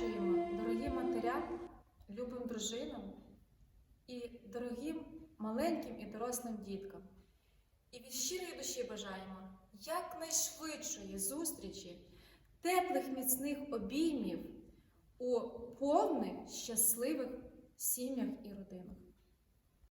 Дякуємо дорогі матерям, любим дружинам і дорогим маленьким і дорослим діткам. І від щирої душі бажаємо якнайшвидшої зустрічі, теплих міцних обіймів у повних щасливих сім'ях і родинах.